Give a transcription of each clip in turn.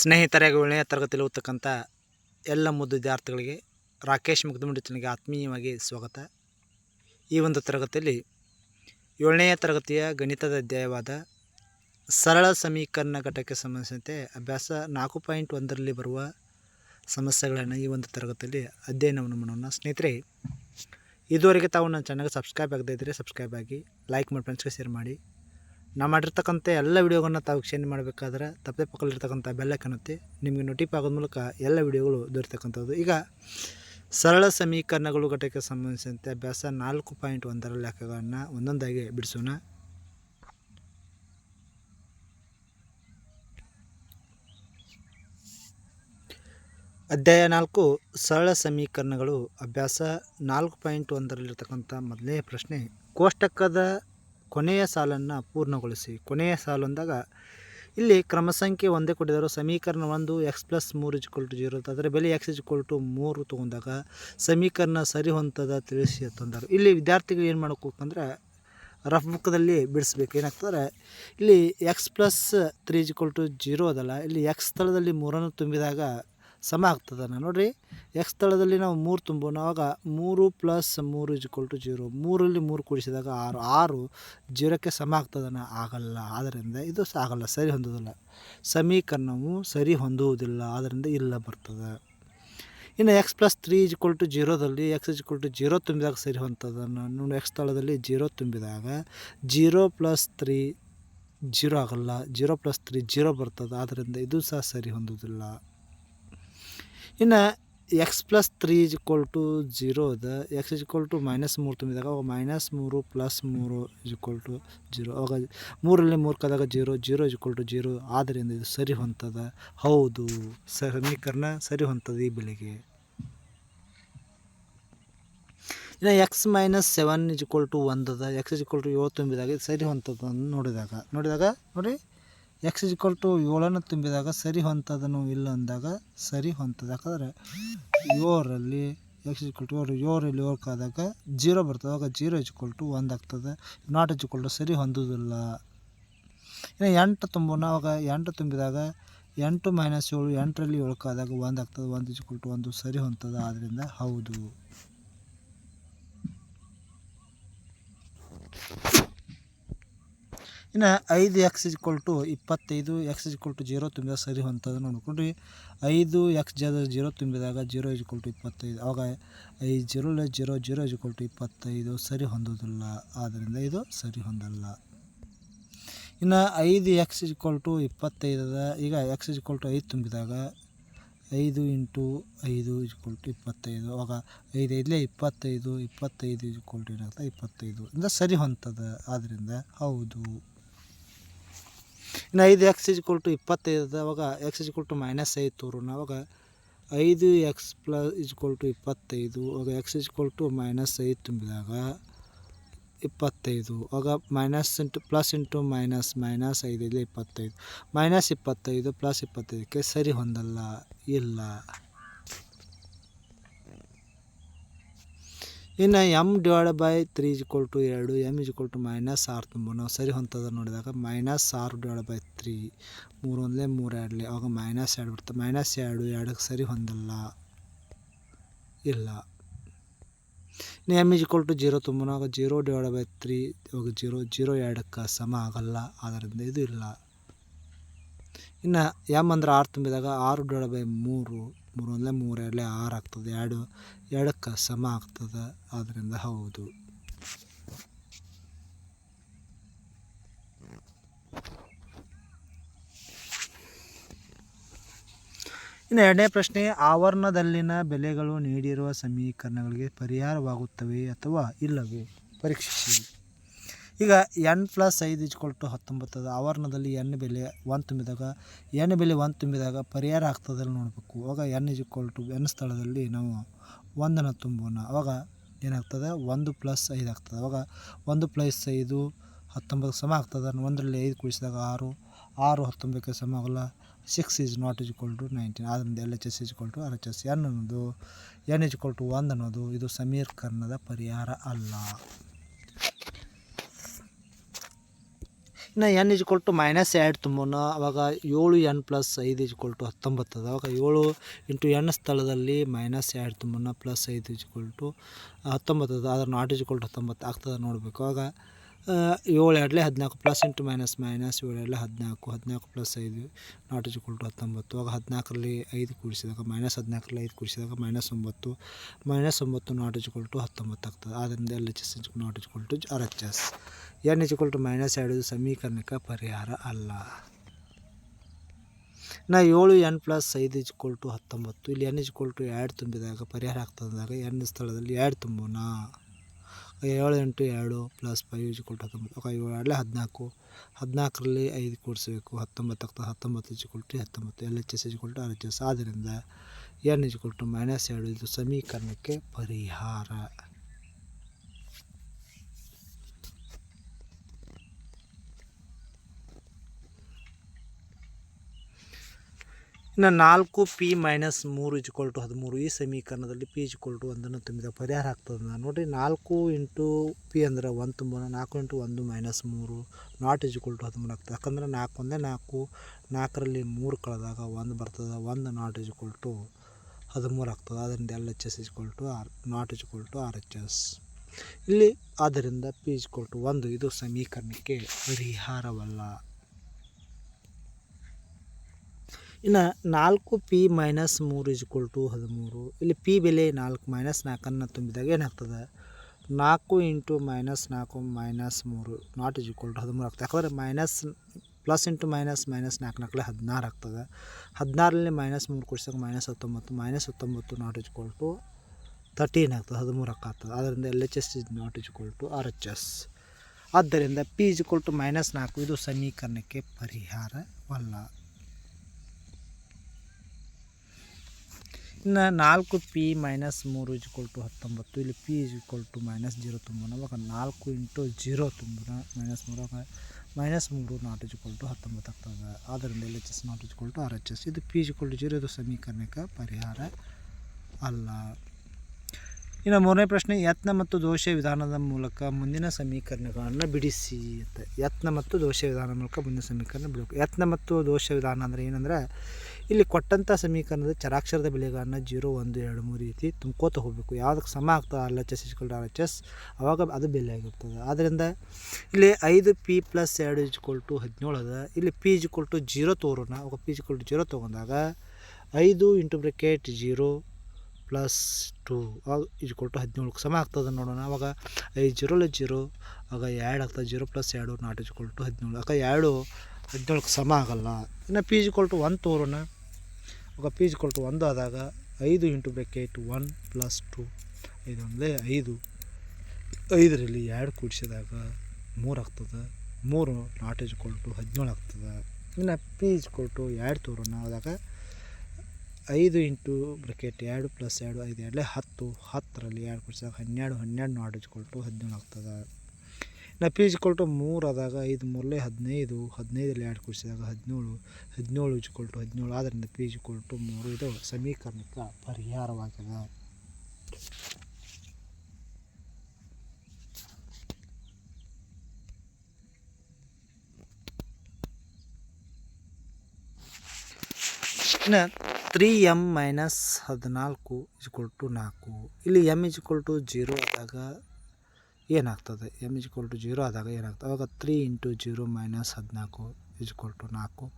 ಸ್ನೇಹಿತರಾಗಿ ಏಳನೇ ತರಗತಿಯಲ್ಲಿ ಓದ್ತಕ್ಕಂಥ ಎಲ್ಲ ಮುದ್ದು ವಿದ್ಯಾರ್ಥಿಗಳಿಗೆ ರಾಕೇಶ್ ಮುಗ್ಧಮುಡಿತನಿಗೆ ಆತ್ಮೀಯವಾಗಿ ಸ್ವಾಗತ. ಈ ಒಂದು ತರಗತಿಯಲ್ಲಿ ಏಳನೆಯ ತರಗತಿಯ ಗಣಿತದ ಅಧ್ಯಾಯವಾದ ಸರಳ ಸಮೀಕರಣ ಘಟಕ್ಕೆ ಸಂಬಂಧಿಸಿದಂತೆ ಅಭ್ಯಾಸ ನಾಲ್ಕು ಪಾಯಿಂಟ್ ಒಂದರಲ್ಲಿ ಬರುವ ಸಮಸ್ಯೆಗಳನ್ನು ಈ ಒಂದು ತರಗತಿಯಲ್ಲಿ ಅಧ್ಯಯನವನ್ನು ಮಾಡೋಣ. ಸ್ನೇಹಿತರೆ, ಇದುವರೆಗೆ ತಾವು ನನ್ನ ಚಾನಲ್ಗೆ ಸಬ್ಸ್ಕ್ರೈಬ್ ಆಗದೇ ಇದ್ದರೆ ಸಬ್ಸ್ಕ್ರೈಬ್ ಆಗಿ ಲೈಕ್ ಮಾಡಿ ಫ್ರೆಂಡ್ಸ್ಗೆ ಶೇರ್ ಮಾಡಿ. ನಾ ಮಾಡಿರ್ತಕ್ಕಂಥ ಎಲ್ಲ ವಿಡಿಯೋಗಳನ್ನ ತಾವು ವೀಕ್ಷಣೆ ಮಾಡಬೇಕಾದ್ರೆ ತಪ್ಪದೆ ಪಕ್ಕದಲ್ಲಿರ್ತಕ್ಕಂಥ ಬೆಲ್ಲಕ್ಕನ್ನುತ್ತೆ ನಿಮಗೆ ನೋಟಿಫ್ ಆಗೋದ ಮೂಲಕ ಎಲ್ಲ ವಿಡಿಯೋಗಳು ದೊರೆತಕ್ಕಂಥದ್ದು. ಈಗ ಸರಳ ಸಮೀಕರಣಗಳು ಘಟಕಕ್ಕೆ ಸಂಬಂಧಿಸಿದಂತೆ ಅಭ್ಯಾಸ ನಾಲ್ಕು ಪಾಯಿಂಟ್ ಒಂದರ ಲೆಕ್ಕಗಳನ್ನು ಒಂದೊಂದಾಗಿ ಬಿಡಿಸೋಣ. ಅಧ್ಯಾಯ ನಾಲ್ಕು, ಸರಳ ಸಮೀಕರಣಗಳು. ಅಭ್ಯಾಸ ನಾಲ್ಕು ಪಾಯಿಂಟ್ ಒಂದರಲ್ಲಿರ್ತಕ್ಕಂಥ ಮೊದಲನೇ ಪ್ರಶ್ನೆ, ಕೋಷ್ಟಕದ ಕೊನೆಯ ಸಾಲನ್ನು ಪೂರ್ಣಗೊಳಿಸಿ. ಕೊನೆಯ ಸಾಲು ಅಂದಾಗ, ಇಲ್ಲಿ ಕ್ರಮ ಸಂಖ್ಯೆ ಒಂದೇ ಕೊಟ್ಟಿದ್ದಾರೆ ಸಮೀಕರಣ ಒಂದು ಎಕ್ಸ್ ಪ್ಲಸ್ ಮೂರು ಇಜ್ಕೊಲ್ ಟು ಜೀರೋ ಅದರ ಬೆಲೆ ಎಕ್ಸ್ ಇಜ್ಕೊಲ್ ಟು ಮೂರು ತೊಗೊಂಡಾಗ ಸಮೀಕರಣ ಸರಿ ಹೊಂತದ ತಿಳಿಸಿ ಅಂತಂದರು ಇಲ್ಲಿ ವಿದ್ಯಾರ್ಥಿಗಳು ಏನು ಮಾಡ್ಕೋಬೇಕಂದ್ರೆ ರಫ್ ಬುಕ್ದಲ್ಲಿ ಬಿಡಿಸ್ಬೇಕು. ಏನಾಗ್ತಂದ್ರೆ, ಇಲ್ಲಿ x plus three is equal to zero ಅದಲ್ಲ, ಇಲ್ಲಿ ಎಕ್ಸ್ ಸ್ಥಳದಲ್ಲಿ ಮೂರನ್ನು ತುಂಬಿದಾಗ ಸಮ ಆಗ್ತದನ್ನು ನೋಡಿರಿ ಎಕ್ಸ್ ಸ್ಥಳದಲ್ಲಿ ನಾವು ಮೂರು ತುಂಬೋಣ. ಆವಾಗ ಮೂರು ಪ್ಲಸ್ ಮೂರು ಇಜ್ಕೊಲ್ ಟು ಜೀರೋ ಮೂರಲ್ಲಿ ಮೂರು ಕೂಡಿಸಿದಾಗ ಆರು. ಆರು ಜೀರೋಕ್ಕೆ ಸಮ ಆಗ್ತದನ? ಆಗಲ್ಲ. ಆದ್ದರಿಂದ ಇದು ಸಹ ಆಗಲ್ಲ. ಸರಿ ಹೊಂದೋದಿಲ್ಲ. ಸಮೀಕರಣವು ಸರಿ ಹೊಂದುವುದಿಲ್ಲ. ಆದ್ದರಿಂದ ಇಲ್ಲ ಬರ್ತದೆ. ಇನ್ನು x plus three is equal to ಜೀರೋದಲ್ಲಿ x is equal to zero ತುಂಬಿದಾಗ ಸರಿ ಹೊಂದದನ್ನು ನೋಡಿ ಎಕ್ಸ್ ಸ್ಥಳದಲ್ಲಿ ಜೀರೋ ತುಂಬಿದಾಗ ಜೀರೋ ಪ್ಲಸ್ ತ್ರೀ ಜೀರೋ ಆಗಲ್ಲ. ಜೀರೋ ಪ್ಲಸ್ ತ್ರೀ ಜೀರೋ ಬರ್ತದೆ. ಆದ್ದರಿಂದ ಇದು ಸಹ ಸರಿ ಹೊಂದೋದಿಲ್ಲ. ಇನ್ನು x plus three is equal to zero ಅದ x is equal to minus ಮೂರು ತುಂಬಿದಾಗ ಅವಾಗ ಮೈನಸ್ ಮೂರು ಪ್ಲಸ್ ಮೂರು ಇಸ್ ಇಕ್ವಲ್ ಟು ಜೀರೋ ಅವಾಗ ಮೂರಲ್ಲಿ ಮೂರು ಕದಾಗ zero zero is equal to zero ಆದ್ದರಿಂದ ಇದು ಸರಿ ಹೊಂತದ. ಹೌದು, ಸಮೀಕರಣ ಸರಿ ಹೊಂತದ ಈ ಬೆಲೆಗೆ. ಇನ್ನು x minus seven is equal to ಒಂದದ. X is equal to ಏಳು ತುಂಬಿದಾಗ ಸರಿ ಹೊಂತದ ನೋಡಿದಾಗ. ನೋಡಿದಾಗ, ನೋಡಿ. ಎಕ್ಸ್ ಇಸ್ ಇಕ್ವಲ್ ಟು ಏಳನ್ನು ತುಂಬಿದಾಗ ಸರಿ ಹೊಂತದನು ಇಲ್ಲ ಅಂದಾಗ ಸರಿ ಹೊಂತದ. ಯಾಕಂದರೆ ಏಳರಲ್ಲಿ ಎಕ್ಸ್ ಇಸ್ ಇಕ್ವಲ್ ಟು ಏಳು ಯೋರ್ ಕಾದಾಗ ಜೀರೋ ಬರ್ತದೆ. ಆವಾಗ ಜೀರೋ ಇಸ್ ಇಕ್ವಲ್ ಟು ಒಂದು ಆಗ್ತದೆ. ನಾಟ್ ಇಸ್ ಇಕ್ವಲ್ ಟು ಸರಿ ಹೊಂದುವುದಿಲ್ಲ ಇನ್ನು ಎಂಟು ತುಂಬೋಣ. ಆವಾಗ ಎಂಟು ತುಂಬಿದಾಗ ಎಂಟು ಮೈನಸ್ ಏಳು, ಎಂಟರಲ್ಲಿ ಏಳು ಕಾದಾಗ ಒಂದು ಆಗ್ತದೆ. ಒಂದು ಇಸ್ ಇಕ್ವಲ್ ಟು ಒಂದು ಸರಿ ಹೊಂತದ. ಆದ್ದರಿಂದ ಹೌದು. ಇನ್ನು ಐದು ಎಕ್ಸ್ ಇಕ್ವಲ್ ಟು ಇಪ್ಪತ್ತೈದು ಎಕ್ಸ್ ಇಕ್ವಲ್ ಟು ಜೀರೋ ತುಂಬಿದಾಗ ಸರಿ ಹೊಂತದ ನೋಡ್ಕೊಂಡ್ರಿ. ಐದು ಎಕ್ಸ್ ಜಾದ ಜೀರೋ ತುಂಬಿದಾಗ ಜೀರೋ ಇಕ್ವಲ್ ಟು ಇಪ್ಪತ್ತೈದು. ಅವಾಗ ಐದು ಜೀರೋಲೆ ಜೀರೋ ಜೀರೋ ಇಕ್ವಲ್ ಟು ಇಪ್ಪತ್ತೈದು ಸರಿ ಹೊಂದೋದಿಲ್ಲ. ಆದ್ದರಿಂದ ಇದು ಸರಿ ಹೊಂದಲ್ಲ. ಇನ್ನು ಐದು ಎಕ್ಸ್ ಇಕ್ವಲ್ ಟು ಇಪ್ಪತ್ತೈದದ ಈಗ ಎಕ್ಸ್ ಇಕ್ವಲ್ ಟು ಐದು ತುಂಬಿದಾಗ ಐದು ಇಂಟು ಐದು ಇಕ್ವಲ್ ಟು ಇಪ್ಪತ್ತೈದು. ಆವಾಗ ಐದು ಐದಲೇ ಇಪ್ಪತ್ತೈದು ಇಪ್ಪತ್ತೈದು ಇಕ್ವಲ್ ಟು ಏನಾಗ್ತದೆ? ಇಪ್ಪತ್ತೈದು. ಇಂದ ಸರಿ ಹೊಂತದ. ಆದ್ದರಿಂದ ಹೌದು. ಇನ್ನು ಐದು ಎಕ್ಸ್ ಇಜ್ ಟು ಇಪ್ಪತ್ತೈದು ಅವಾಗ ಎಕ್ಸ್ ಇಜ್ ಟು ಮೈನಸ್ ಐದು ತೋರೋಣ ಅವಾಗ ಐದು ಎಕ್ಸ್ ಪ್ಲಸ್ ಇಜ್ ಟು ಇಪ್ಪತ್ತೈದು, ಅವಾಗ ಎಕ್ಸ್ ಇಜ್ ಟು ಮೈನಸ್ ಐದು ತುಂಬಿದಾಗ ಇಪ್ಪತ್ತೈದು. ಆಗ minus into plus into minus minus ಐದೈದು ಇಪ್ಪತ್ತೈದು. ಮೈನಸ್ ಇಪ್ಪತ್ತೈದು ಪ್ಲಸ್ ಇಪ್ಪತ್ತೈದಕ್ಕೆ ಸರಿ ಹೊಂದಲ್ಲ. ಇಲ್ಲ. ಇನ್ನು M divide by three equal to ಎರಡು ಎಂ ಇಜ್ಕೊಲ್ ಟು ಮೈನಸ್ ಆರು ತುಂಬ. ನಾವು ಸರಿ ಹೊಂತದ ನೋಡಿದಾಗ ಮೈನಸ್ ಆರು ಡಿವೈಡ್ ಬೈ ತ್ರೀ ಮೂರು ಒಂದಲೇ ಮೂರು ಎರಡಲೇ ಆವಾಗ ಮೈನಸ್ ಎರಡು ಬರ್ತದೆ ಮೈನಸ್ ಎರಡು, ಎರಡಕ್ಕೆ ಸರಿ ಹೊಂದಲ್ಲ. ಇಲ್ಲ. ಇನ್ನು ಎಂ ಇಜ್ಕೊಲ್ ಟು ಜೀರೋ ತುಂಬ. ಆಗ ಜೀರೋ ಡಿವೈಡ್ ಬೈ ತ್ರೀ ಇವಾಗ ಜೀರೋ ಜೀರೋ ಎರಡಕ್ಕೆ ಸಮ ಆಗಲ್ಲ. ಆದ್ದರಿಂದ ಇದು ಇಲ್ಲ. ಇನ್ನು ಎಂ ಅಂದ್ರೆ ಆರು ತುಂಬಿದಾಗ ಆರು ಡಿವೈಡ್ ಬೈ ಮೂರು ಮೂರು ಒಂದಲೇ ಮೂರು ಎರಡಲೇ ಆರು ಆಗ್ತದೆ. ಎರಡು ಎರಡಕ್ಕೆ ಸಮ ಆಗ್ತದೆ ಆದ್ದರಿಂದ ಹೌದು. ಇನ್ನು ಎರಡನೇ ಪ್ರಶ್ನೆ, ಆವರಣದಲ್ಲಿನ ಬೆಲೆಗಳು ನೀಡಿರುವ ಸಮೀಕರಣಗಳಿಗೆ ಪರಿಹಾರವಾಗುತ್ತವೆ ಅಥವಾ ಇಲ್ಲವೇ? ಪರೀಕ್ಷಿಸಿ. ಈಗ ಎನ್ ಪ್ಲಸ್ ಐದು ಇಜ್ಕೊಳ್ ಟು ಹತ್ತೊಂಬತ್ತದ ಆವರಣದಲ್ಲಿ ಎನ್ ಬೆಲೆ ಒಂದು ತುಂಬಿದಾಗ ಎನ್ ಬೆಲೆ ಒಂದು ತುಂಬಿದಾಗ ಪರಿಹಾರ ಆಗ್ತದಲ್ಲ ನೋಡಬೇಕು. ಅವಾಗ ಎನ್ ಇಜ್ಕೊಳ್ ಟು ಎನ್ ಸ್ಥಳದಲ್ಲಿ ನಾವು ಒಂದನ್ನು ತುಂಬೋಣ ಅವಾಗ ಏನಾಗ್ತದೆ? ಒಂದು ಪ್ಲಸ್ ಐದು ಆಗ್ತದೆ. ಅವಾಗ ಒಂದು ಪ್ಲಸ್ ಐದು ಹತ್ತೊಂಬತ್ತು ಸಮ ಆಗ್ತದೆ. ಒಂದರಲ್ಲಿ ಐದು ಕೂಡಿಸಿದಾಗ ಆರು. ಆರು ಹತ್ತೊಂಬತ್ತಕ್ಕೆ ಸಮ ಆಗಲ್ಲ. Six is not equal to nineteen ಆದ್ದರಿಂದ L H S equal to R H S N ಅನ್ನೋದು ಎನ್ ಈಜ್ ಕೊಲ್ ಟು ಒಂದು ಅನ್ನೋದು ಇದು ಸಮೀಕರಣದ ಪರಿಹಾರ ಅಲ್ಲ. ಇನ್ನು ಎನ್ ಇಜ್ ಟು ಮೈನಸ್ ಎರಡು ತುಂಬೋಣ ಅವಾಗ ಏಳು ಎನ್ ಪ್ಲಸ್ ಐದು ಇಜ್ ಟು ಹತ್ತೊಂಬತ್ತು ಅದ. ಅವಾಗ ಏಳು ಇಂಟು ಎನ್ ಸ್ಥಳದಲ್ಲಿ ಮೈನಸ್ ಎರಡು ತುಂಬೋಣ ಪ್ಲಸ್ ಐದು ಇಜ್ ಟು ಹತ್ತೊಂಬತ್ತು ಅದ. ಅದ್ರ ನಾಟ್ ಇಜ್ ಟು ಹತ್ತೊಂಬತ್ತು ಆಗ್ತದೆ ನೋಡಬೇಕು. ಆವಾಗ ಆ, ಏಳು ಎರಡಲೇ ಹದಿನಾಲ್ಕು ಪ್ಲಸ್ ಇಂಟು ಮೈನಸ್ ಮೈನಸ್ ಏಳು ಎರಡಲೇ ಹದಿನಾಲ್ಕು ಹದಿನಾಲ್ಕು ಪ್ಲಸ್ ಐದು ನಾಟ್ ಇಜ್ಕೊಲ್ ಟು ಹತ್ತೊಂಬತ್ತು. ಆಗ ಹದಿನಾಲ್ಕರಲ್ಲಿ ಐದು ಕೂಡಿಸಿದಾಗ ಮೈನಸ್ ಹದಿನಾಲ್ಕರಲ್ಲಿ ಐದು ಕೂಡಿಸಿದಾಗ ಮೈನಸ್ ಒಂಬತ್ತು. ಮೈನಸ್ ಒಂಬತ್ತು ನಾಟ್ ಇಜ್ ಟು ಹತ್ತೊಂಬತ್ತು ಆಗ್ತದೆ. ಆದ್ದರಿಂದ L H S not equal to R H S N equal to minus ಎರಡು ಸಮೀಕರಣಕ್ಕೆ ಪರಿಹಾರ ಅಲ್ಲ. ನಾ ಏಳು ಎನ್ ಪ್ಲಸ್ ಐದು ಇಜ್ ಕೊಲ್ಟು ಹತ್ತೊಂಬತ್ತು. ಇಲ್ಲಿ ಎನ್ ಇಜ್ ಟು ಎರಡು ತುಂಬಿದಾಗ ಪರಿಹಾರ ಆಗ್ತದಾಗ ಎನ್ ಸ್ಥಳದಲ್ಲಿ ಎರಡು ತುಂಬೋಣ ಏಳು ಎಂಟು ಎರಡು ಪ್ಲಸ್ ಫೈವ್ ಇಜ್ ಟು ಹತ್ತೊಂಬತ್ತು. ಓಕೆ ಎರಡಲೇ ಹದಿನಾಲ್ಕು. ಹದಿನಾಲ್ಕರಲ್ಲಿ ಐದು ಕೂಡಿಸ್ಬೇಕು. ಹತ್ತೊಂಬತ್ತು ಆಗ್ತದೆ. ಹತ್ತೊಂಬತ್ತು ಇಜ್ ಟು ಹತ್ತೊಂಬತ್ತು. L H S is to R H S ಆದ್ದರಿಂದ ಎನ್ ಇಜ್ ಟು ಮೈನಸ್ ಎರಡು. ಇದು ಸಮೀಕರಣಕ್ಕೆ ಪರಿಹಾರ. ಇನ್ನು ನಾಲ್ಕು ಪಿ ಮೈನಸ್ ಮೂರು ಇಜ್ಕೊಲ್ ಟು ಹದಿಮೂರು. ಈ ಸಮೀಕರಣದಲ್ಲಿ ಪಿ ಇಜ್ಕೊಲ್ ಟು ಒಂದನ್ನು ತುಂಬಿದ ಪರಿಹಾರ ಆಗ್ತದೆ ನೋಡಿ ನಾಲ್ಕು ಇಂಟು ಪಿ ಅಂದ್ರೆ ಒಂದು ತುಂಬೋಣ ನಾಲ್ಕು ಇಂಟು ಒಂದು ಮೈನಸ್ ಮೂರು ನಾಟ್ ಇಜ್ಕೊಲ್ ಟು ಹದಿಮೂರು ಆಗ್ತದೆ. ಯಾಕಂದರೆ ನಾಲ್ಕು ಒಂದೇ ನಾಲ್ಕು, ನಾಲ್ಕರಲ್ಲಿ ಮೂರು ಕಳೆದಾಗ ಒಂದು ಬರ್ತದೆ, ಒಂದು ನಾಟ್ ಇಜ್ಕೊಲ್ ಟು ಹದಿಮೂರು ಆಗ್ತದೆ. ಅದರಿಂದ L H S equal to R not equal to R H S ಇಲ್ಲಿ, ಆದ್ದರಿಂದ ಪಿ ಇಜ್ಕೊಲ್ ಟು ಒಂದು. ಇದು ಸಮೀಕರಣಕ್ಕೆ ಪರಿಹಾರವಲ್ಲ. ಇನ್ನು ನಾಲ್ಕು ಪಿ ಮೈನಸ್ ಮೂರು ಇಜ್ಕೊಲ್ ಟು ಹದಿಮೂರು. ಇಲ್ಲಿ ಪಿ ಬೆಲೆ ನಾಲ್ಕು ಮೈನಸ್ ನಾಲ್ಕನ್ನು ತುಂಬಿದಾಗ ಏನಾಗ್ತದೆ? ನಾಲ್ಕು ಇಂಟು ಮೈನಸ್ ನಾಲ್ಕು ಮೈನಸ್ ಮೂರು. ನಾಟ್ ಇಜ್ಕೊಲ್ ಟು ಹದಿಮೂರು ಆಗ್ತದೆ. ಯಾಕಂದರೆ minus plus into minus minus ನಾಲ್ಕು ನಾಲ್ಕಲೆ ಹದಿನಾರು ಆಗ್ತದೆ. ಹದಿನಾರಲ್ಲಿ ಮೈನಸ್ ಮೂರು ಕೊಡ್ಸಿದಾಗ ಮೈನಸ್ ಹತ್ತೊಂಬತ್ತು ಮೈನಸ್ ಹತ್ತೊಂಬತ್ತು ನಾಟ್ ಇಜ್ಕೊಲ್ ಟು ತರ್ಟೀನ್ ಆಗ್ತದೆ. ಹದಿಮೂರು ಹಾಕ್ತದೆ ಅದರಿಂದ L H S is not equal to R H S ಆದ್ದರಿಂದ ಪಿ ಇಜ್ಕೊಲ್ ಟು ಮೈನಸ್ ನಾಲ್ಕು. ಇದು ಸಮೀಕರಣಕ್ಕೆ ಪರಿಹಾರವಲ್ಲ. ಇನ್ನು ನಾಲ್ಕು ಪಿ ಮೈನಸ್ ಮೂರು ಇಜ್ಕೊಲ್ ಟು ಹತ್ತೊಂಬತ್ತು, ಇಲ್ಲಿ P equal to minus zero ತುಂಬೋಣ ಅವಾಗ ನಾಲ್ಕು ಇಂಟು ಜೀರೋ ತುಂಬೋಣ ಮೈನಸ್ ಮೂರು ಮೈನಸ್ ಮೂರು ನಾಟ್ ಇಜ್ಕೊಲ್ ಟು ಹತ್ತೊಂಬತ್ತು ಆಗ್ತದೆ. ಆದ್ದರಿಂದ L H S not equal to R H S. ಇದು ಪಿ ಇಜ್ಕೊಲ್ ಟು ಜೀರೋ, ಇದು ಸಮೀಕರಣಕ್ಕೆ ಪರಿಹಾರ ಅಲ್ಲ. ಇನ್ನು ಮೂರನೇ ಪ್ರಶ್ನೆ, ಯತ್ನ ಮತ್ತು ದೋಷ ವಿಧಾನದ ಮೂಲಕ ಮುಂದಿನ ಸಮೀಕರಣಗಳನ್ನು ಬಿಡಿಸಿ ಅಂತ ಯತ್ನ ಮತ್ತು ದೋಷ ವಿಧಾನದ ಮೂಲಕ ಮುಂದಿನ ಸಮೀಕರಣ ಬಿಡಬೇಕು. ಯತ್ನ ಮತ್ತು ದೋಷ ವಿಧಾನ ಅಂದರೆ ಏನಂದ್ರೆ ಇಲ್ಲಿ ಕೊಟ್ಟಂಥ ಸಮೀಕರಣದ ಚರಾಕ್ಷರದ ಬೆಲೆಗಳನ್ನು ಜೀರೋ, ಒಂದು, ಎರಡು, ಮೂರು ರೀತಿ ತುಂಬ್ಕೋತ ಹೋಗಬೇಕು. ಯಾವುದಕ್ಕೆ ಸಮ ಆಗ್ತದೆ R H S equal R H S, ಅವಾಗ ಅದು ಬೆಲೆ ಆಗಿರ್ತದೆ. ಆದ್ದರಿಂದ ಇಲ್ಲಿ ಐದು ಪಿ ಪ್ಲಸ್ ಎರಡು ಇಜ್ಕೊಲ್ ಟು ಹದಿನೇಳು ಅದ ಇಲ್ಲಿ ಪಿ ಇಜ್ಕೊಲ್ ಟು ಜೀರೋ ತೋರೋಣ. ಅವಾಗ ಪಿ ಇಜ್ಕೊಲ್ ಟು ಜೀರೋ ತೊಗೊಂಡಾಗ ಐದು into bracket zero plus two ಅವಾಗ ಇಜ್ಕೊಲ್ ಟು ಹದಿನೇಳಕ್ಕೆ ಸಮ ಆಗ್ತದೆ ನೋಡೋಣ. ಅವಾಗ ಐದು ಜೀರೋಲೆ ಜೀರೋ ಆಗ ಎರಡು ಆಗ್ತದೆ. ಜೀರೋ ಪ್ಲಸ್ ಎರಡು, ನಾಟ್ ಇಜ್ಕೊಲ್ ಟು ಹದಿನೇಳು. ಆಗ ಎರಡು ಹದಿನೇಳಕ್ಕೆ ಸಮ ಆಗಲ್ಲ. ಇನ್ನು ಪಿ ಇಜ್ಕೊಲ್ ಟು ಒಂದು ತೋರೋಣ. ಆಗ పీజ్ ಟು ಒಂದು ಆದಾಗ ಐದು into bracket one plus two ಐದು ಅಂದರೆ ಐದು. ಐದರಲ್ಲಿ ಎರಡು ಕೂಡಿಸಿದಾಗ ಮೂರು ಆಗ್ತದೆ. ಮೂರು ನಾಟ್ ಟು ಹದಿನೇಳು ಆಗ್ತದೆ. ಇನ್ನು ಪಿ ಕೊಟ್ಟು ಎರಡು ತೋರೋಣ. ಆದಾಗ ಐದು ಇಂಟು ಬ್ರೆಕೆಟ್ ಎರಡು ಪ್ಲಸ್ ಎರಡು, ಐದು ಎರಡಲೇ ಹತ್ತು. ಹತ್ತರಲ್ಲಿ ಎರಡು ಕೂಡಿಸಿದಾಗ ಹನ್ನೆರಡು ಹನ್ನೆರಡು ನಾಟ್ ಟು ಹದಿನೇಳು ಆಗ್ತದೆ. ಇನ್ನು ಪಿ ಜಿ ಟು ಮೂರು ಆದಾಗ ಐದು, ಮೂರಲೇ ಹದಿನೈದು ಹದಿನೈದರಲ್ಲಿ ಎರಡು ಕೂಡಿಸಿದಾಗ ಹದಿನೇಳು ಹದಿನೇಳು ಇಜ್ಕೊಲ್ ಟು ಹದಿನೇಳು. ಆದ್ದರಿಂದ ಪಿ ಜಿ ಕೊಲ್ಟು ಮೂರು ಇದು ಸಮೀಕರಣಕ್ಕೆ ಪರಿಹಾರವಾಗಿದೆ ಇನ್ನು ತ್ರೀ ಎಂ ಮೈನಸ್ ಹದಿನಾಲ್ಕು ಇಜ್ಕೊಲ್ ಟು ನಾಲ್ಕು. ಇಲ್ಲಿ ಎಂ ಇಜ್ಕೊಲ್ ಟು ಜೀರೋ ಆದಾಗ ಏನಾಗ್ತದೆ? ಎಂ ಇಜ್ಕೊಲ್ ಟು ಜೀರೋ ಆದಾಗ ಏನಾಗ್ತದೆ? ಆವಾಗ ತ್ರೀ ಇಂಟು ಜೀರೋ ಮೈನಸ್ ಹದಿನಾಲ್ಕು ಇಜ್ಕೊಲ್ ಟು ನಾಲ್ಕು.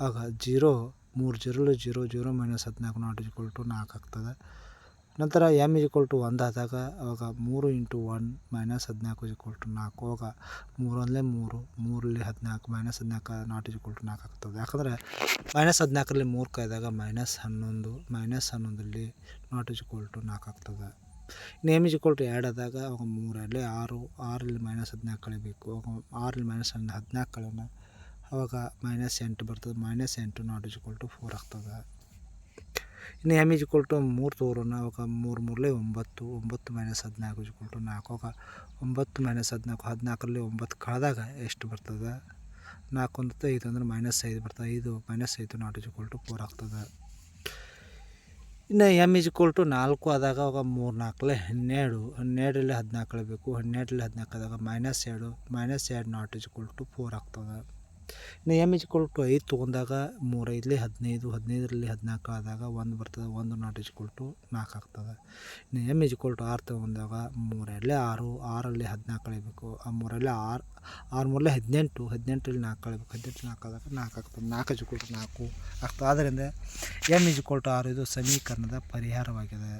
ಆಗ ಜೀರೋ ಮೂರು ಜೀರೋಲು ಜೀರೋ ಜೀರೋ ಮೈನಸ್ ಹದಿನಾಲ್ಕು ನಾಟ್ ಇಜ್ಕೊಲ್ ಟು ನಾಲ್ಕು ಆಗ್ತದೆ. ನಂತರ ಎಂ ಇಜ್ಕೊಲ್ ಟು ಒಂದು ಆದಾಗ ಆವಾಗ ಮೂರು ಇಂಟು ಒನ್ ಮೈನಸ್ ಹದಿನಾಲ್ಕು ಇಜ್ಕೊಲ್ ಟು ನಾಲ್ಕು. ಆವಾಗ ಮೂರು ಒಂದಲೇ ಮೂರು ಮೂರಲ್ಲಿ ಹದಿನಾಲ್ಕು ಮೈನಸ್ ಹದಿನಾಲ್ಕು ನಾಟ್ ಇಜ್ಕೊಲ್ ಟು ನಾಲ್ಕು ಆಗ್ತದೆ. ಯಾಕಂದರೆ ಮೈನಸ್ ಹದಿನಾಲ್ಕರಲ್ಲಿ ಮೂರು ಕೈದಾಗ ಮೈನಸ್ ಹನ್ನೊಂದು ಮೈನಸ್ ಹನ್ನೊಂದರಲ್ಲಿ ನಾಟ್ ಇಜ್ಕೊಲ್ ಟು ನಾಲ್ಕು ಆಗ್ತದೆ. ನೇಮ್ ಇಜ್ಕೊಲ್ ಟು ಎರಡು ಆದಾಗ ಅವಾಗ ಮೂರಲ್ಲಿ ಆರು, ಆರಲ್ಲಿ ಮೈನಸ್ ಹದಿನಾಲ್ಕು ಕಳಿಬೇಕು. ಅವಾಗ ಆರಲ್ಲಿ ಮೈನಸ್ ಒಂದು ಹದಿನಾಲ್ಕು ಕಳೆಯೋಣ ಅವಾಗ ಮೈನಸ್ ಎಂಟು ಬರ್ತದೆ. ಮೈನಸ್ ಎಂಟು ನಾಟ್ ಇಜ್ಕೊಲ್ ಟು ಫೋರ್ ಆಗ್ತದೆ. ಇನ್ನು ಎಂ ಇಜ್ಕೊಲ್ ಟು ಮೂರು ತೋರೋಣ. ಅವಾಗ ಮೂರು ಮೂರಲೇ ಒಂಬತ್ತು ಒಂಬತ್ತು ಮೈನಸ್ ಹದಿನಾಲ್ಕು ಇಜ್ಕೊಲ್ ಟು ನಾಲ್ಕು. ಅವಾಗ ಒಂಬತ್ತು ಮೈನಸ್ ಹದಿನಾಲ್ಕು, ಹದಿನಾಲ್ಕರಲ್ಲಿ ಒಂಬತ್ತು ಕಳೆದಾಗ ಎಷ್ಟು ಬರ್ತದೆ? ನಾಲ್ಕು ಒಂದು ಐದು ಅಂದ್ರೆ ಮೈನಸ್ ಐದು ಬರ್ತದೆ. ಐದು ಮೈನಸ್ ಐದು ನಾಟ್ ಇಜ್ಕೊಲ್ ಟು ಫೋರ್ ಆಗ್ತದೆ. ಇನ್ನು ಎಂ ಇಜ್ ಈಕ್ವಲ್ ಟು ನಾಲ್ಕು ಆದಾಗ ಅವಾಗ ಮೂರು ನಾಲ್ಕಲೆ ಹನ್ನೆರಡು ಹನ್ನೆರಡರಲ್ಲಿ ಹದಿನಾಲ್ಕು ಕಳಿಬೇಕು ಹನ್ನೆರಡರಲ್ಲಿ ಹದಿನಾಲ್ಕು ಆದಾಗ ಮೈನಸ್ ಎರಡು ಮೈನಸ್ ಎರಡು not is equal to four ಆಗ್ತದೆ. ಇನ್ನು ಎಂ ಇಸ್ ಈಕ್ವಲ್ ಟು ಐದು ತೊಗೊಂಡಾಗ ಮೂರು ಐದಲಿ ಹದಿನೈದು, ಹದಿನೈದರಲ್ಲಿ ಹದಿನಾಲ್ಕು ಆದಾಗ ಒಂದು ಬರ್ತದೆ, ಒಂದು ನಾಟ್ ಇಸ್ ಈಕ್ವಲ್ ಟು ನಾಲ್ಕು ಆಗ್ತದೆ. ಇನ್ನು ಎಂ ಇಸ್ ಈಕ್ವಲ್ ಟು ಆರು ತೊಗೊಂಡಾಗ ಮೂರಲ್ಲೇ ಆರು, ಆರಲ್ಲಿ ಹದಿನಾಲ್ಕು ಕಳಿಬೇಕು. ಆ ಮೂರಲ್ಲೇ ಆರು ಆರು ಮೂರಲ್ಲೇ ಹದಿನೆಂಟು, ಹದಿನೆಂಟರಲ್ಲಿ ನಾಲ್ಕು ಕಳಿಬೇಕು. ಹದಿನೆಂಟು ನಾಲ್ಕು ಆದಾಗ ನಾಲ್ಕು ಆಗ್ತದೆ, ನಾಲ್ಕು ಇಸ್ ಈಕ್ವಲ್ ಟು ನಾಲ್ಕು ಆಗ್ತದೆ. ಆದ್ದರಿಂದ ಎಂ ಇಸ್ ಈಕ್ವಲ್ ಟು ಆರು ಇದು ಸಮೀಕರಣದ ಪರಿಹಾರವಾಗಿದೆ.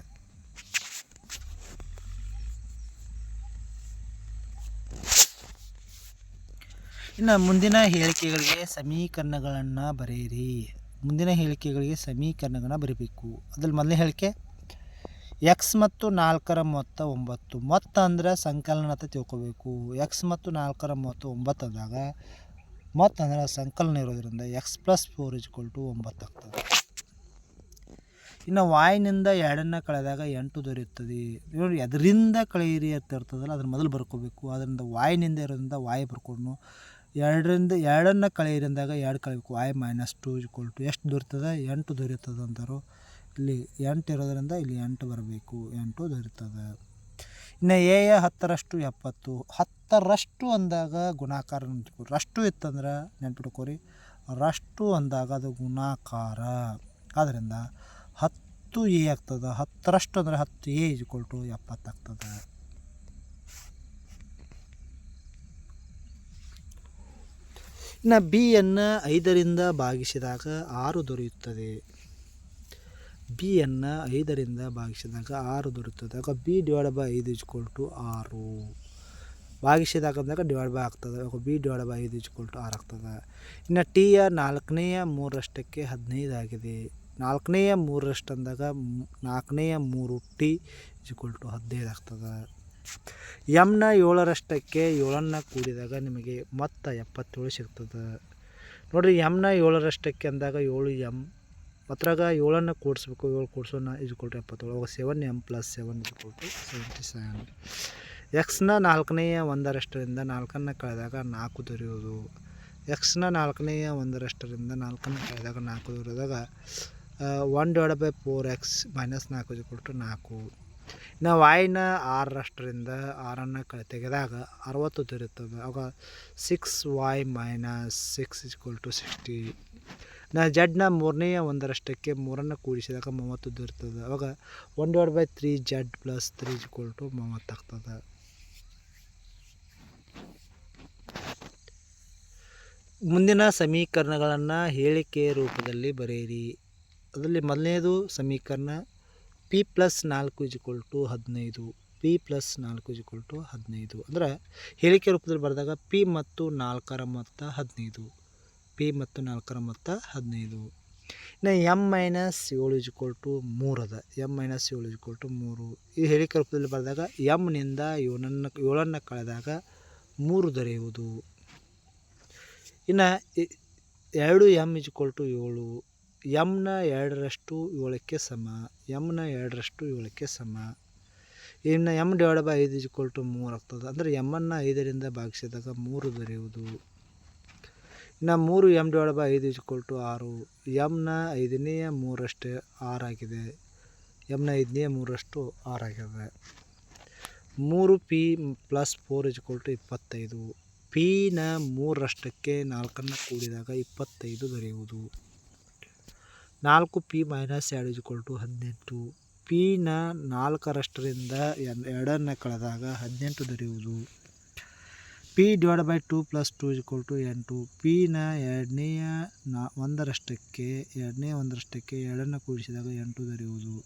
ಇನ್ನು ಮುಂದಿನ ಹೇಳಿಕೆಗಳಿಗೆ ಸಮೀಕರಣಗಳನ್ನು ಬರೆಯಿರಿ. ಮುಂದಿನ ಹೇಳಿಕೆಗಳಿಗೆ ಸಮೀಕರಣಗಳನ್ನ ಬರೀಬೇಕು. ಅದ್ರಲ್ಲಿ ಮೊದಲನೇ ಹೇಳಿಕೆ ಎಕ್ಸ್ ಮತ್ತು ನಾಲ್ಕರ ಮೊತ್ತ ಒಂಬತ್ತು. ಮೊತ್ತ ಅಂದರೆ ಸಂಕಲನ ಅಂತ ತಿಳ್ಕೊಬೇಕು. ಎಕ್ಸ್ ಮತ್ತು ನಾಲ್ಕರ ಮೊತ್ತ ಒಂಬತ್ತು ಅಂದಾಗ ಮೊತ್ತ ಅಂದರೆ ಸಂಕಲನ ಇರೋದರಿಂದ X plus four equal to ಒಂಬತ್ತು ಆಗ್ತದೆ. ಇನ್ನು ವಾಯ್ನಿಂದ ಎರಡನ್ನು ಕಳೆದಾಗ ಎಂಟು ದೊರೆಯುತ್ತದೆ. ನೋಡಿ, ಅದರಿಂದ ಕಳೆಯಿರಿ ಅಂತ ಇರ್ತದಲ್ಲ ಅದ್ರ ಮೊದಲು ಬರ್ಕೋಬೇಕು. ಅದರಿಂದ ವಾಯ್ನಿಂದ ಇರೋದ್ರಿಂದ ವಾಯ್ ಬರ್ಕೊಂಡು ಎರಡರಿಂದ, ಎರಡನ್ನು ಕಳೆಯಿರಿ ಅಂದಾಗ ಎರಡು ಕಳಿಬೇಕು. Y minus two equal to ಎಷ್ಟು ದೊರೀತದೆ? ಎಂಟು ದೊರೆಯುತ್ತದೆ ಅಂದರು. ಇಲ್ಲಿ ಎಂಟು ಇರೋದರಿಂದ ಇಲ್ಲಿ ಎಂಟು ಬರಬೇಕು. ಎಂಟು ದೊರೀತದೆ. ಇನ್ನು ಎ ಎ ಹತ್ತರಷ್ಟು ಎಪ್ಪತ್ತು. ಹತ್ತರಷ್ಟು ಅಂದಾಗ ಗುಣಾಕಾರ ನೆನ್ಪಿಟ್ಕೊ. ರಷ್ಟು ಇತ್ತಂದ್ರೆ ನೆನ್ಪಿಟ್ಕೋರಿ. ರಷ್ಟು ಅಂದಾಗ ಅದು ಗುಣಾಕಾರ. ಆದ್ದರಿಂದ ಹತ್ತು ಎ ಆಗ್ತದೆ. ಹತ್ತರಷ್ಟು ಅಂದರೆ ಹತ್ತು ಎ ಇಜ್ಕೊಲ್ ಟು ಎಪ್ಪತ್ತಾಗ್ತದೆ ಇನ್ನು ಬಿಯನ್ನು ಐದರಿಂದ ಭಾಗಿಸಿದಾಗ ಆರು ದೊರೆಯುತ್ತದೆ. ಬಿಯನ್ನು ಐದರಿಂದ ಭಾಗಿಸಿದಾಗ ಆರು ದೊರೆಯುತ್ತದೆ. ಆಗ ಬಿ ಡಿವೈಡ್ ಬೈ ಐದು ಇಜ್ಕೊಲ್ ಟು ಆರು. ಭಾಗಿಸಿದಾಗ ಅಂದಾಗ ಡಿವೈಡ್ ಬೈ ಆಗ್ತದೆ. ಆಗ ಬಿ ಡಿವೈಡ್ ಬೈ ಐದು ಇಜ್ಕೊಲ್ ಟು ಆರು ಆಗ್ತದೆ. ಇನ್ನು ಟಿಯ ನಾಲ್ಕನೆಯ ಮೂರಷ್ಟಕ್ಕೆ ಹದಿನೈದಾಗಿದೆ. ನಾಲ್ಕನೆಯ ಮೂರಷ್ಟು ಅಂದಾಗ ನಾಲ್ಕನೆಯ ಮೂರು ಟಿ ಇಜ್ಕೊಲ್ ಟು ಹದಿನೈದು ಆಗ್ತದೆ. ಎಮ್ನ ಏಳರಷ್ಟಕ್ಕೆ ಏಳನ್ನ ಕೂಡಿದಾಗ ನಿಮಗೆ ಮೊತ್ತ ಎಪ್ಪತ್ತೇಳು ಸಿಗ್ತದೆ. ನೋಡಿರಿ ಎಮ್ನ ಏಳರಷ್ಟಕ್ಕೆ ಅಂದಾಗ ಏಳು ಎಂ, ಅದ್ರಾಗ ಏಳನ್ನು ಕೂಡಿಸ್ಬೇಕು, ಏಳು ಕೂಡಿಸೋಣ ಇದು ಟು ಎಪ್ಪತ್ತೇಳು. ಅವಾಗ seven M plus seven equal to seventy seven ಎಕ್ಸ್ನ ನಾಲ್ಕನೆಯ ಒಂದರಷ್ಟರಿಂದ ನಾಲ್ಕನ್ನು ಕಳೆದಾಗ ನಾಲ್ಕು ದೊರೆಯೋದು ಎಕ್ಸ್ನ ನಾಲ್ಕನೆಯ ಒಂದರಷ್ಟರಿಂದ ನಾಲ್ಕನ್ನು ಕಳೆದಾಗ ನಾಲ್ಕು ದೊರೆಯೋದಾಗ one divide by four X minus ನಾಲ್ಕು ಇಜ್ಕೊಲ್ ಟು ನಾಲ್ಕು. ಇನ್ನು ವಾಯ್ನ ಆರರಷ್ಟರಿಂದ ಆರನ್ನು ಕಳೆ ತೆಗೆದಾಗ ಅರವತ್ತು ದೊರೆಯುತ್ತದೆ ಆಗ six Y minus six equal to sixty ನಾ ಜಡ್ನ ಮೂರನೆಯ ಒಂದರಷ್ಟಕ್ಕೆ ಮೂರನ್ನು ಕೂಡಿಸಿದಾಗ ಮೂವತ್ತು ದೊರೆಯುತ್ತದೆ ಅವಾಗ one divide by three Z plus three equal to ಮೂವತ್ತಾಗ್ತದೆ ಮುಂದಿನ ಸಮೀಕರಣಗಳನ್ನು ಹೇಳಿಕೆ ರೂಪದಲ್ಲಿ ಬರೆಯಿರಿ. ಅದರಲ್ಲಿ ಮೊದಲನೇದು ಸಮೀಕರಣ ಪಿ ಪ್ಲಸ್ ನಾಲ್ಕು ಇಜ್ಕೊಲ್ ಟು ಹದಿನೈದು. ಪಿ ಪ್ಲಸ್ ನಾಲ್ಕು ಇಜ್ಕೊಲ್ ಟು ಹದಿನೈದು. ಅಂದ್ರೆ ಹೇಳಿಕೆ ರೂಪದಲ್ಲಿ ಬರೆದಾಗ ಪಿ ಮತ್ತು ನಾಲ್ಕರ ಮೊತ್ತ ಹದಿನೈದು. ಪಿ ಮತ್ತು ನಾಲ್ಕರ ಮೊತ್ತ ಹದಿನೈದು. ಇನ್ನು ಎಂ ಮೈನಸ್ ಏಳು ಇಜ್ಕೊಲ್ ಟು ಮೂರು ಅದ. ಎಂ ಮೈನಸ್ ಏಳು ಇಜ್ಕೊಲ್ ಟು ಮೂರು. ಈ ಹೇಳಿಕೆ ರೂಪದಲ್ಲಿ ಬರೆದಾಗ ಎಮ್ನಿಂದ ಏಳನ್ನು ಏಳನ್ನು ಕಳೆದಾಗ ಮೂರು ದೊರೆಯುವುದು. ಇನ್ನು ಎರಡು ಎಂ ಇಜ್ಕೊಲ್ ಟು ಏಳು. ಎಮ್ನ ಎರಡರಷ್ಟು ಏಳಕ್ಕೆ ಸಮ, ಎಮ್ನ ಎರಡರಷ್ಟು ಏಳಕ್ಕೆ ಸಮ. ಇನ್ನು ಎಂ ಡಿವೈಡ್ ಬೈ ಐದು ಇಜ್ಕೊಲ್ ಟು ಮೂರು ಆಗ್ತದೆ. ಅಂದರೆ ಎಮ್ಮನ್ನು ಐದರಿಂದ ಭಾಗಿಸಿದಾಗ ಮೂರು ದೊರೆಯುವುದು. ಇನ್ನು ಮೂರು ಎಂ ಡಿವೈಡ್ ಬೈ ಐದು ಇಜ್ಕೊಲ್ ಟು ಆರು. ಎಮ್ನ ಐದನೆಯ ಮೂರಷ್ಟು ಆರಾಗಿದೆ ಎಮ್ನ ಐದನೆಯ ಮೂರಷ್ಟು ಆರಾಗಿದೆ ಮೂರು P plus four equal to ಇಪ್ಪತ್ತೈದು. ಪಿನ ಮೂರರಷ್ಟಕ್ಕೆ ನಾಲ್ಕನ್ನು ಕೂಡಿದಾಗ ಇಪ್ಪತ್ತೈದು ದೊರೆಯುವುದು. ನಾಲ್ಕು ಪಿ ಮೈನಸ್ ಎರಡು ಇಜ್ಕೊಲ್ ಟು ಹದಿನೆಂಟು. ಪಿನ ನಾಲ್ಕರಷ್ಟರಿಂದ ಎರಡನ್ನು ಕಳೆದಾಗ ಹದಿನೆಂಟು ದೊರೆಯುವುದು. P divide by two plus two equal to ಎಂಟು. ಪಿನ ಎರಡನೆಯ ನಾ ಒಂದರಷ್ಟಕ್ಕೆ ಎರಡನೇ ಒಂದರಷ್ಟಕ್ಕೆ ಎರಡನ್ನು ಕೂಡಿಸಿದಾಗ ಎಂಟು ದೊರೆಯುವುದು.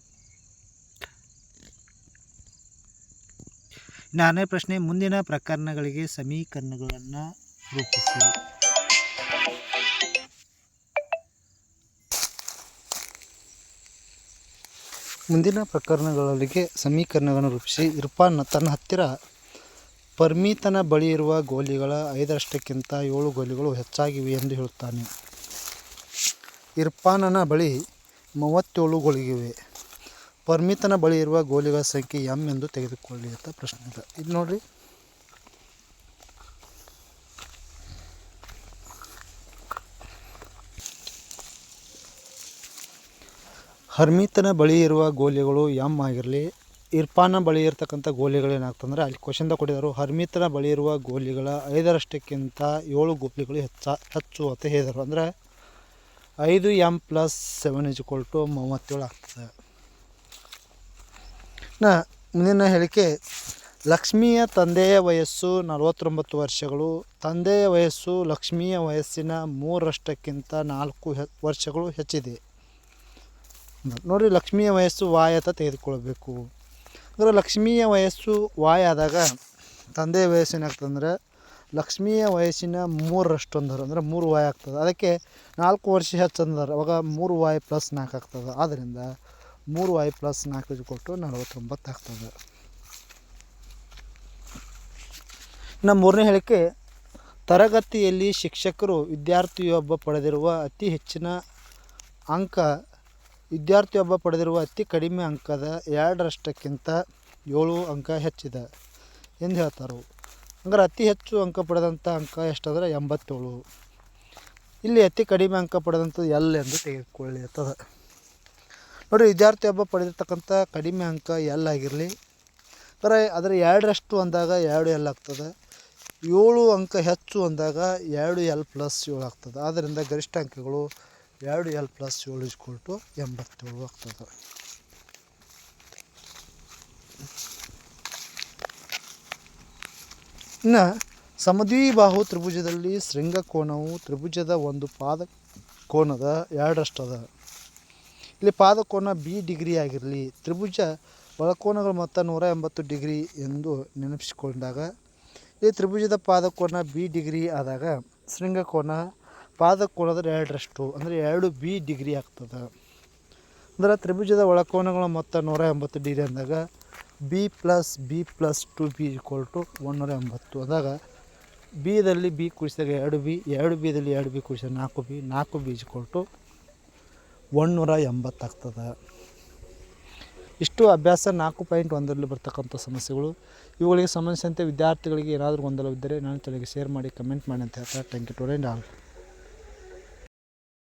ನಾನೇ ಪ್ರಶ್ನೆ, ಮುಂದಿನ ಪ್ರಕರಣಗಳಿಗೆ ಸಮೀಕರಣಗಳನ್ನು ರೂಪಿಸಿ. ಮುಂದಿನ ಪ್ರಕರಣಗಳಿಗೆ ಸಮೀಕರಣಗಳನ್ನು ರೂಪಿಸಿ. ಇರ್ಫಾನ್ ತನ್ನ ಹತ್ತಿರ ಪರ್ಮಿತನ ಬಳಿ ಇರುವ ಗೋಲಿಗಳ ಐದರಷ್ಟಕ್ಕಿಂತ ಏಳು ಗೋಲಿಗಳು ಹೆಚ್ಚಾಗಿವೆ ಎಂದು ಹೇಳುತ್ತಾನೆ. ಇರ್ಫಾನನ ಬಳಿ ಮೂವತ್ತೇಳು ಗೋಲಿಗಿವೆ ಪರ್ಮಿತನ ಬಳಿ ಇರುವ ಗೋಲಿಗಳ ಸಂಖ್ಯೆ ಎಂ ಎಂದು ತೆಗೆದುಕೊಳ್ಳಿ ಅಂತ ಪ್ರಶ್ನೆ ಇದೆ ಇದು ನೋಡ್ರಿ. ಹರ್ಮಿತನ ಬಳಿ ಇರುವ ಗೋಲಿಗಳು ಎಂ ಆಗಿರಲಿ ಇರ್ಫಾನ ಬಳಿ ಇರತಕ್ಕಂಥ ಗೋಲಿಗಳು ಏನಾಗ್ತಂದ್ರೆ ಅಲ್ಲಿ ಕ್ವಶನ್ದಾಗ ಕೊಟ್ಟಿದ್ದಾರೆ. ಹರ್ಮಿತನ ಬಳಿ ಇರುವ ಗೋಲಿಗಳ ಐದರಷ್ಟಕ್ಕಿಂತ ಏಳು ಗೋಲಿಗಳು ಹೆಚ್ಚ, ಹೆಚ್ಚು ಅಂತ ಹೇಳಿದರು. ಅಂದರೆ ಐದು M plus seven is equal to ಮೂವತ್ತೇಳು ಆಗ್ತದೆ. ನಾ, ಮುಂದಿನ ಹೇಳಿಕೆ, ಲಕ್ಷ್ಮಿಯ ತಂದೆಯ ವಯಸ್ಸು ನಲವತ್ತೊಂಬತ್ತು ವರ್ಷಗಳು. ತಂದೆಯ ವಯಸ್ಸು ಲಕ್ಷ್ಮಿಯ ವಯಸ್ಸಿನ ಮೂರರಷ್ಟಕ್ಕಿಂತ ನಾಲ್ಕು ವರ್ಷಗಳು ಹೆಚ್ಚಿದೆ. ನೋಡಿ, ಲಕ್ಷ್ಮಿಯ ವಯಸ್ಸು ವಾಯ ಅಂತ ತೆಗೆದುಕೊಳ್ಬೇಕು. ಅಂದರೆ ಲಕ್ಷ್ಮಿಯ ವಯಸ್ಸು ವಾಯ ಆದಾಗ ತಂದೆಯ ವಯಸ್ಸು ಏನಾಗ್ತದಂದ್ರೆ, ಲಕ್ಷ್ಮಿಯ ವಯಸ್ಸಿನ ಮೂರರಷ್ಟು ಅಂದರು ಅಂದರೆ ಮೂರು ವಾಯ ಆಗ್ತದೆ. ಅದಕ್ಕೆ ನಾಲ್ಕು ವರ್ಷ ಹೆಚ್ಚು ಅಂದಾರೆ ಅವಾಗ ಮೂರು ವಾಯ್ ಪ್ಲಸ್ ನಾಲ್ಕು ಆಗ್ತದೆ. ಆದ್ದರಿಂದ ಮೂರು ವಾಯ್ ಪ್ಲಸ್ ನಾಲ್ಕು ಕೊಟ್ಟು ನಲವತ್ತೊಂಬತ್ತು ಆಗ್ತದೆ. ನಮ್ಮ ಮೂರನೇ ಹೇಳಿಕೆ, ತರಗತಿಯಲ್ಲಿ ಶಿಕ್ಷಕರು ವಿದ್ಯಾರ್ಥಿಯೊಬ್ಬ ಪಡೆದಿರುವ ಅತಿ ಹೆಚ್ಚಿನ ಅಂಕ ವಿದ್ಯಾರ್ಥಿಯೊಬ್ಬ ಪಡೆದಿರುವ ಅತಿ ಕಡಿಮೆ ಅಂಕದ ಎರಡರಷ್ಟಕ್ಕಿಂತ ಏಳು ಅಂಕ ಹೆಚ್ಚಿದೆ ಎಂದು ಹೇಳ್ತಾರೆ. ಅಂದ್ರೆ ಅತಿ ಹೆಚ್ಚು ಅಂಕ ಪಡೆದಂಥ ಅಂಕ ಎಷ್ಟಂದ್ರೆ ಎಂಬತ್ತೇಳು. ಇಲ್ಲಿ ಅತಿ ಕಡಿಮೆ ಅಂಕ ಪಡೆದಂಥದ್ದು ಎಲ್ ಎಂದು ತೆಗೆದುಕೊಳ್ಳಿ ಅಂತದ ನೋಡಿ, ವಿದ್ಯಾರ್ಥಿಯೊಬ್ಬ ಪಡೆದಿರ್ತಕ್ಕಂಥ ಕಡಿಮೆ ಅಂಕ ಎಲ್ ಆಗಿರಲಿ, ಅಂದರೆ ಅದರ ಎರಡರಷ್ಟು ಅಂದಾಗ ಎರಡು ಎಲ್ ಆಗ್ತದೆ, ಏಳು ಅಂಕ ಹೆಚ್ಚು ಅಂದಾಗ ಎರಡು ಎಲ್ ಪ್ಲಸ್ ಏಳು ಆಗ್ತದೆ. ಆದ್ದರಿಂದ ಗರಿಷ್ಠ ಅಂಕಗಳು ಎರಡು ಎಲ್ ಪ್ಲಸ್ ಏಳು ಇಸ್ ಟು ಎಂಬತ್ತೇಳು ಆಗ್ತದೆ. ಇನ್ನು ಸಮದ್ವಿಬಾಹು ತ್ರಿಭುಜದಲ್ಲಿ ಶೃಂಗ ಕೋನವು ತ್ರಿಭುಜದ ಒಂದು ಪಾದ ಕೋನದ ಎರಡರಷ್ಟದ. ಇಲ್ಲಿ ಪಾದಕೋನ ಬಿ ಡಿಗ್ರಿ ಆಗಿರಲಿ, ತ್ರಿಭುಜ ಒಳಕೋನಗಳು ಮೊತ್ತ ನೂರ ಎಂಬತ್ತು ಡಿಗ್ರಿ ಎಂದು ನೆನಪಿಸಿಕೊಂಡಾಗ, ಈ ತ್ರಿಭುಜದ ಪಾದಕೋನ ಬಿ ಡಿಗ್ರಿ ಆದಾಗ ಶೃಂಗಕೋನ ಪಾದಕೋನದ ಎರಡರಷ್ಟು ಅಂದರೆ ಎರಡು ಬಿ ಡಿಗ್ರಿ ಆಗ್ತದೆ. ಅಂದ್ರೆ ತ್ರಿಭುಜದ ಒಳಕೋನಗಳ ಮೊತ್ತ ನೂರ ಎಂಬತ್ತು ಡಿಗ್ರಿ ಅಂದಾಗ B plus B plus two B equal to ಒಂದೂರ ಎಂಬತ್ತು ಅಂದಾಗ ಬಿದಲ್ಲಿ ಬಿ ಕೂಡಿಸಿದಾಗ ಎರಡು ಬಿ ಎರಡು ಬಿದಲ್ಲಿ ಎರಡು ಬಿ ಕೂಡಿಸಿದಾಗ ನಾಲ್ಕು ಬಿ ನಾಲ್ಕು ಬಿ ಈಕ್ವಲ್ ಟು ಒನ್ನೂರ ಎಂಬತ್ತಾಗ್ತದೆ ಇಷ್ಟು ಅಭ್ಯಾಸ ನಾಲ್ಕು ಪಾಯಿಂಟ್ ಒಂದರಲ್ಲಿ ಬರ್ತಕ್ಕಂಥ ಸಮಸ್ಯೆಗಳು. ಇವುಗಳಿಗೆ ಸಂಬಂಧಿಸಿದಂತೆ ವಿದ್ಯಾರ್ಥಿಗಳಿಗೆ ಏನಾದರೂ ಗೊಂದಲವಿದ್ದರೆ ನಾನು ತಲೆಗೆ ಶೇರ್ ಮಾಡಿ ಕಮೆಂಟ್ ಮಾಡಿ ಅಂತ ಹೇಳ್ತಾ ಟ್ಯಾಂಕ್ ಯು ಟು ಆಲ್